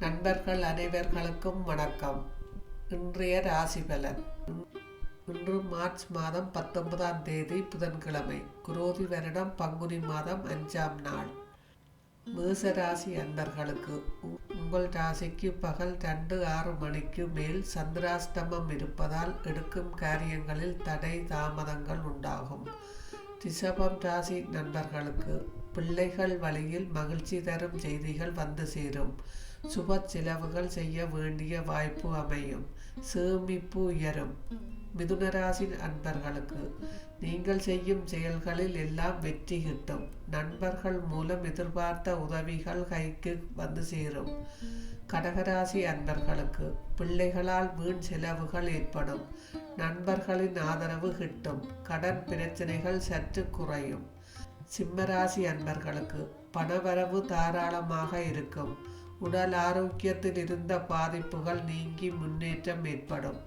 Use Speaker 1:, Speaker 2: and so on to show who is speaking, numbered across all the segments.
Speaker 1: நண்பர்கள் அனைவர்களுக்கும் வணக்கம். இன்றைய ராசி பலன். இன்று மார்ச் மாதம் பத்தொன்பதாம் தேதி புதன்கிழமை. குரோதி வருடம் பங்குனி மாதம் அஞ்சாம் நாள். மேச ராசி அன்பர்களுக்கு உங்கள் ராசிக்கு பகல் ரெண்டு ஆறு மணிக்கு மேல் சந்திராஷ்டமம் இருப்பதால் எடுக்கும் காரியங்களில் தடை தாமதங்கள் உண்டாகும். ரிஷபம் ராசி நண்பர்களுக்கு பிள்ளைகள் வழியில் மகிழ்ச்சி தரும் செய்திகள் வந்து சேரும். சுப செலவுகள் செய்ய வேண்டிய வாய்ப்பு அமையும். சேமிப்பு உயரும். மிதுனராசின் அன்பர்களுக்கு நீங்கள் செய்யும் செயல்களில் எல்லாம் வெற்றி கிட்டும். நண்பர்கள் மூலம் எதிர்பார்த்த உதவிகள் கைக்கு வந்து சேரும். கடகராசி அன்பர்களுக்கு பிள்ளைகளால் வீண் செலவுகள் ஏற்படும். நண்பர்களின் ஆதரவு கிட்டும். கடன் பிரச்சனைகள் சற்று குறையும். சிம்மராசி அன்பர்களுக்கு பணவரவு தாராளமாக இருக்கும். உடல் ஆரோக்கியத்தில் இருந்த பாதிப்புகள் நீங்கி முன்னேற்றம் ஏற்படும்.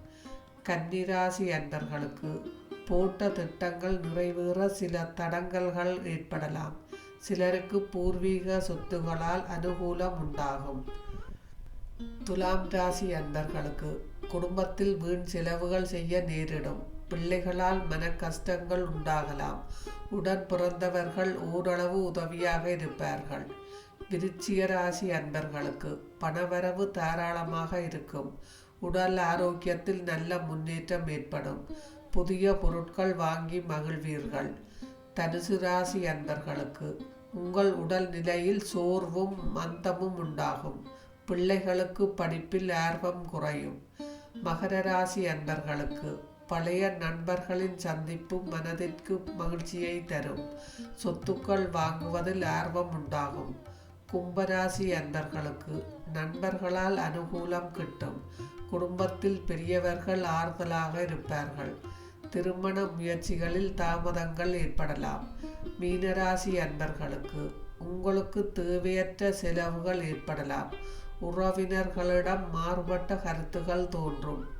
Speaker 1: கன்னிராசி அன்பர்களுக்கு போட்ட திட்டங்கள் நிறைவேற சில தடங்கல்கள் ஏற்படலாம். சிலருக்கு பூர்வீக சொத்துகளால் அனுகூலம் உண்டாகும். துலாம் ராசி அன்பர்களுக்கு குடும்பத்தில் வீண் செலவுகள் செய்ய நேரிடும். பிள்ளைகளால் மன கஷ்டங்கள் உண்டாகலாம். உடன் பிறந்தவர்கள் ஓரளவு உதவியாக இருப்பார்கள். விருச்சிய ராசி அன்பர்களுக்கு பணவரவு தாராளமாக இருக்கும். உடல் ஆரோக்கியத்தில் நல்ல முன்னேற்றம் ஏற்படும். புதிய பொருட்கள் வாங்கி மகிழ்வீர்கள். தனுசு ராசி அன்பர்களுக்கு உங்கள் உடல் நிலையில் சோர்வும் மந்தமும் உண்டாகும். பிள்ளைகளுக்கு படிப்பில் ஆர்வம் குறையும். மகர ராசி அன்பர்களுக்கு பழைய நண்பர்களின் சந்திப்பு மனதிற்கு மகிழ்ச்சியை தரும். சொத்துக்கள் வாங்குவதில் ஆர்வம் உண்டாகும். கும்பராசி அன்பர்களுக்கு நண்பர்களால் அனுகூலம் கிட்டும். குடும்பத்தில் பெரியவர்கள் ஆறுதலாக இருப்பார்கள். திருமண முயற்சிகளில் தாமதங்கள் ஏற்படலாம். மீனராசி அன்பர்களுக்கு உங்களுக்கு தேவையற்ற செலவுகள் ஏற்படலாம். உறவினர்களிடம் மாறுபட்ட கருத்துகள் தோன்றும்.